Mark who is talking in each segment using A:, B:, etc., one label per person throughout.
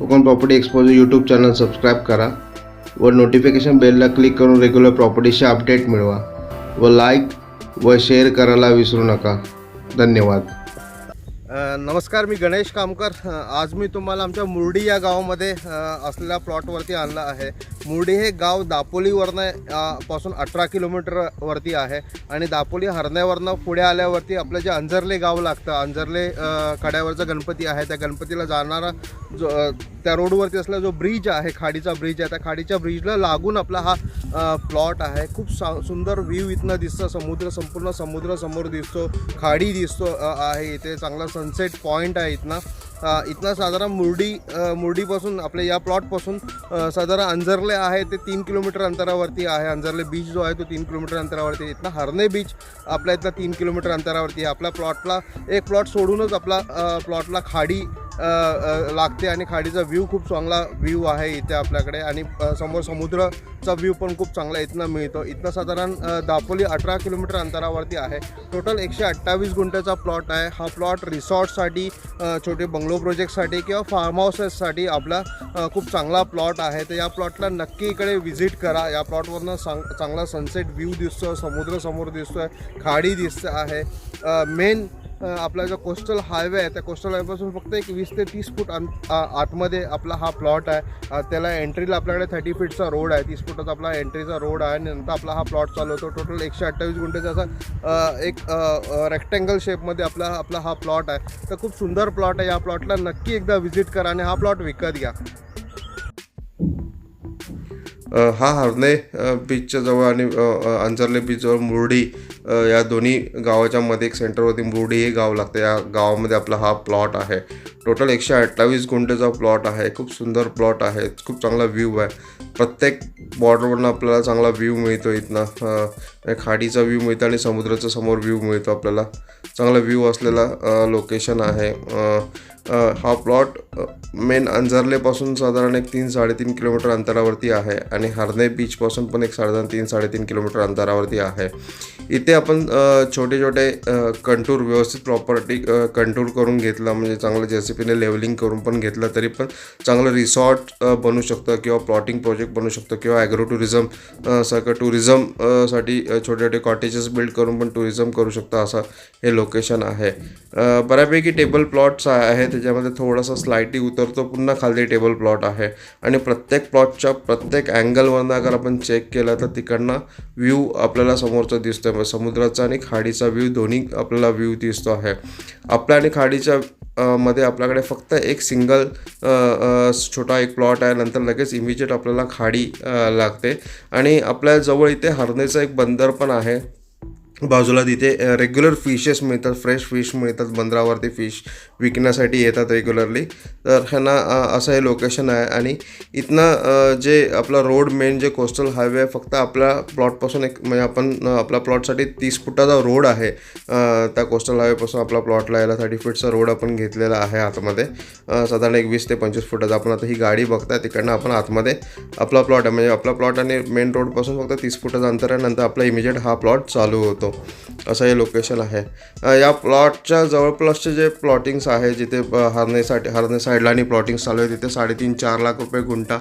A: Konkan property expose YouTube channel subscribe करा व notification बेलला क्लिक करून रेग्युलर प्रॉपर्टीचे अपडेट मिळवा व लाईक व शेअर करायला विसरू नका. धन्यवाद. नमस्कार मी गणेश कामकर. आज मी तुम्हाला आमच्या मुर्डी या गावामध्ये असलेल्या प्लॉटवरती आणलं आहे. मुर्डी हे गाव दापोलीवरनं पासून अठरा किलोमीटरवरती आहे आणि दापोली हरण्यावरनं पुढे आल्यावरती आपलं जे अंजरले गाव लागतं अंजरले कड्यावरचा गणपती आहे. त्या गणपतीला जाणारा जो त्या रोडवरती असलेला जो ब्रिज आहे खाडीचा ब्रिज आहे. त्या खाडीच्या ब्रिजला लागून आपला हा प्लॉट आहे. खूप सा सुंदर व्ह्यू इथनं दिसतं. समुद्र संपूर्ण समुद्र समोर दिसतो. खाडी दिसतो आहे इथे. चांगला सनसेट पॉईंट आहे इथनं. इथनं साधारण मुर्डी मुर्डीपासून आपल्या या प्लॉटपासून साधारण अंजरले आहे ते तीन किलोमीटर अंतरावरती आहे. अंजरले बीच जो आहे तो तीन किलोमीटर अंतरावरती इथनं हरणे बीच आपल्या इथलं तीन किलोमीटर अंतरावरती आहे. आपल्या प्लॉटला एक प्लॉट सोडूनच आपला प्लॉटला खाडी लागते आणि खाडीचा व्ह्यू खूप चांगला व्ह्यू आहे इथे आपल्याकडे. आणि समोर समुद्राचा व्ह्यू पण खूप चांगला इथनं मिळतो. इथनं साधारण दापोली अठरा किलोमीटर अंतरावरती आहे. टोटल एकशे अठ्ठावीस गुंठ्याचा प्लॉट आहे. हा प्लॉट रिसॉर्टसाठी छोटे बंगलो प्रोजेक्टसाठी किंवा फार्म हाऊसेससाठी आपला खूप चांगला प्लॉट आहे. तर या प्लॉटला नक्की इकडे व्हिजिट करा. या प्लॉटवरनं सांग चांगला सनसेट व्ह्यू दिसतो समुद्र समोर आहे खाडी दिसते आहे. मेन आपला जो कोस्टल हायवे आहे त्या कोस्टल हायवेपासून फक्त एक वीस ते तीस फूट आतमध्ये आपला हा प्लॉट आहे. त्याला एंट्रीला आपल्याकडे थर्टी फीटचा रोड आहे. तीस फुटाचा आपला एंट्रीचा रोड आहे. आणि नंतर आपला हा प्लॉट चालू होतो. टोटल एकशे अठ्ठावीस गुंठेचा असा एक रेक्टँगल शेपमध्ये आपला आपला हा प्लॉट आहे. तर खूप सुंदर प्लॉट आहे. या प्लॉटला नक्की एकदा व्हिजिट करा आणि हा प्लॉट विकत घ्या. हा हरणे बीचच्या जवळ आणि अंजरले बीचजवळ मुरडी या दोन्ही गावाच्या मध्ये एक सेंटरवरती मुर्डी हे गाव लागतं. या गावामध्ये आपला हा प्लॉट आहे. टोटल एकशे अठ्ठावीस गुंठेचा प्लॉट आहे. खूप सुंदर प्लॉट आहे. खूप चांगला व्ह्यू आहे. प्रत्येक बॉर्डरवरनं आपल्याला चांगला व्ह्यू मिळतो इथनं. खाडीचा व्ह्यू मिळतो आणि समुद्राचा समोर व्ह्यू मिळतो आपल्याला. चांगला व्ह्यू असलेला लोकेशन आहे. हा प्लॉट मेन अंजरलेपासून साधारण एक तीन साडेतीन किलोमीटर अंतरावरती आहे. आणि हरणे बीचपासून पण एक साधारण तीन साडेतीन किलोमीटर अंतरावरती आहे. इथे आपण छोटे छोटे कंटूर व्यवस्थित प्रॉपर्टी कंटूर करून घेतला म्हणजे चांगलं जे सी पीने लेवलिंग करून पण घेतलं तरी पण चांगलं रिसॉर्ट बनू शकतं किंवा प्लॉटिंग प्रोजेक्ट बनू शकतं किंवा ॲग्रो टुरिझम सारखं टुरिझमसाठी छोटे छोटे कॉटेजेस बिल्ड करून पण टुरिझम करू शकतं असं हे लोकेशन आहे. बऱ्यापैकी टेबल प्लॉट्स आहे त्याच्यामध्ये थोडासा स्लायटी उतरतो पुन्हा खाली टेबल प्लॉट आहे. आणि प्रत्येक प्लॉटच्या प्रत्येक अँगलवरनं अगर आपण चेक केलं तर तिकडनं व्ह्यू आपल्याला समोरचा दिसतोय. व समुद्राचा आणि खाडीचा व्ह्यू दोन्ही आपल्याला व्ह्यू दिसतो आहे. आपल्या आणि खाडीच्या मध्ये आपल्याकडे फक्त एक सिंगल छोटा एक प्लॉट आहे. नंतर लगेच इमिजिएट आपल्याला खाडी लागते. आणि आपल्या जवळ इथे हरणेचं एक बंदर पण आहे. बाजूला तिथे रेग्युलर फिशेस मिळतात फ्रेश फिश मिळतात बंदरावरती फिश विकण्यासाठी येतात रेग्युलरली तर ह्यांना असं हे लोकेशन आहे. आणि इथनं जे आपला रोड मेन जे कोस्टल हायवे आहे फक्त आपल्या प्लॉटपासून एक म्हणजे आपण आपल्या प्लॉटसाठी तीस फुटाचा रोड आहे. त्या कोस्टल हायवेपासून आपला प्लॉटला यायला थर्टी फीटचा रोड आपण घेतलेला आहे आतमध्ये. साधारण एक वीस ते पंचवीस फुटाचा. आपण आता ही गाडी बघताय तिकडनं आपण आतमध्ये आपला प्लॉट आहे. म्हणजे आपला प्लॉट आणि मेन रोडपासून फक्त तीस फुटाचा अंतर आहे. नंतर आपला इमिजिएट हा प्लॉट चालू होतो. असं हे लोकेशन आहे. या प्लॉटच्या जवळपासचे जे प्लॉटिंग्स आहे जिथे हरणेसाठी हरनेसाठी हरणे साईडला आणि प्लॉटिंग्स चालू आहे तिथे साडेतीन चार लाख रुपये गुंठा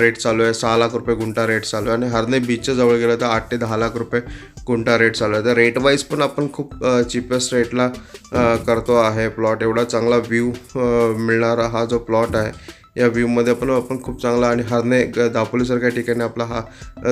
A: रेट चालू आहे सहा लाख रुपये गुंठा रेट चालू आहे आणि हरणे बीचच्या जवळ गेलं तर आठ ते दहा लाख रुपये गुंठा रेट चालू आहे. तर रेट वाईज पण आपण खूप चिपेस्ट रेटला करतो आहे प्लॉट एवढा चांगला व्ह्यू मिळणारा हा जो प्लॉट आहे या व्ह्यूमध्ये पण आपण खूप चांगला आणि हरणे दापोलीसारख्या ठिकाणी आपला हा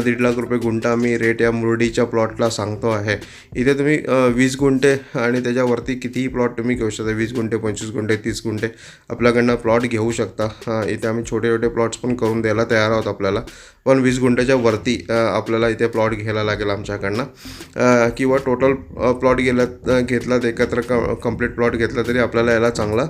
A: दीड लाख रुपये गुंठा आम्ही रेट या मुरडीच्या प्लॉटला सांगतो आहे. इथे तुम्ही वीस गुंठे आणि त्याच्यावरती कितीही प्लॉट तुम्ही घेऊ शकता. वीस गुंठे पंचवीस गुंठे तीस गुंठे आपल्याकडनं प्लॉट घेऊ शकता. इथे आम्ही छोटे छोटे प्लॉट्स पण करून द्यायला तयार आहोत आपल्याला. पण वीस गुंठ्याच्या वरती आपल्याला इथे प्लॉट घ्यायला लागेल आमच्याकडनं. किंवा टोटल प्लॉट गेला घेतलात एकत्र क कंप्लीट प्लॉट घेतला तरी आपल्याला याला चांगला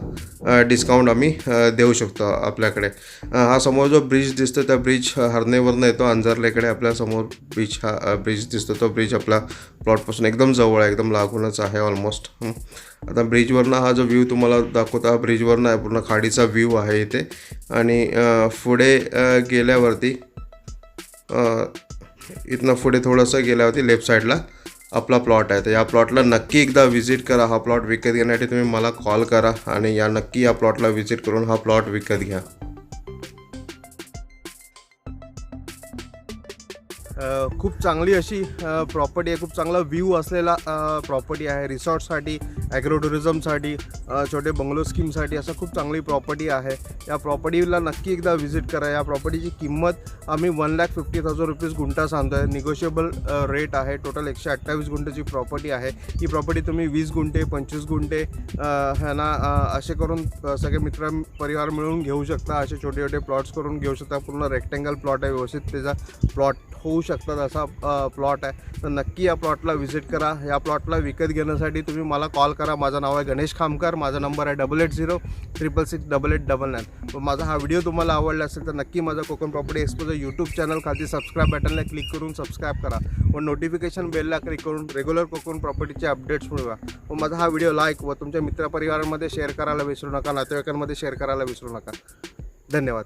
A: डिस्काउंट आम्ही देऊ शकतो आपल्याकडे. हा समोर जो ब्रिज दिसतो त्या ब्रिज हरनेवरनं येतो. अंजारल्याकडे आपल्यासमोर ब्रिज हा ब्रिज दिसतो. तो ब्रिज आपला प्लॉटपासून एकदम जवळ आहे. एकदम लागूनच आहे ऑलमोस्ट आता ब्रिजवरनं हा जो व्ह्यू तुम्हाला दाखवतो हा ब्रिजवरनं आहे. पूर्ण खाडीचा व्ह्यू आहे इथे. आणि पुढे गेल्यावरती इथनं पुढे थोडंसं गेल्यावरती लेफ्ट साईडला आपला प्लॉट आहे. तर या प्लॉटला नक्की एकदा व्हिजिट करा. हा प्लॉट विकत घेण्यासाठी तुम्ही मला कॉल करा आणि या नक्की या प्लॉटला व्हिजिट करून हा प्लॉट विकत घ्या.
B: खूप चांगली अशी प्रॉपर्टी आहे. खूप चांगला व्ह्यू असलेला प्रॉपर्टी आहे. रिसॉर्टसाठी ॲग्रो टुरिझमसाठी छोटे बंगलो स्कीमसाठी असं खूप चांगली प्रॉपर्टी आहे. या प्रॉपर्टीला नक्की एकदा व्हिजिट करा. या प्रॉपर्टीची किंमत आम्ही one lakh fifty thousand rupees guntha सांगतो आहे निगोशिएबल रेट आहे. टोटल एकशे अठ्ठावीस गुंठेची प्रॉपर्टी आहे. ही प्रॉपर्टी तुम्ही वीस गुंठे पंचवीस गुंठे ह्या ह्यांना असे करून सगळे मित्र परिवार मिळून घेऊ शकता. असे छोटे छोटे प्लॉट्स करून घेऊ शकता. पूर्ण रेक्टेंगल प्लॉट आहे. व्यवस्थित त्याचा प्लॉट होऊ शकतात असा प्लॉट आहे. तर नक्की या प्लॉटला व्हिजिट करा. या प्लॉटला विकत घेण्यासाठी तुम्ही मला कॉल करा. माझं नाव आहे गणेश खामकर. माझा नंबर आहे double eight zero triple six double eight double nine माझा हा व्हिडिओ तुम्हाला आवडला असेल तर नक्की माझा Konkan property exposure YouTube channel खाली सबस्क्राईब बटनला क्लिक करून सबस्क्राईब करा. व नोटिफिकेशन बेलला क्लिक करून रेग्युलर कोकण प्रॉपर्टीचे अपडेट्स मिळवा. व माझा हा व्हिडिओ लाईक व तुमच्या मित्रपरिवारांमध्ये शेअर करायला विसरू नका. नातेवाईकांमध्ये शेअर करायला विसरू नका. धन्यवाद.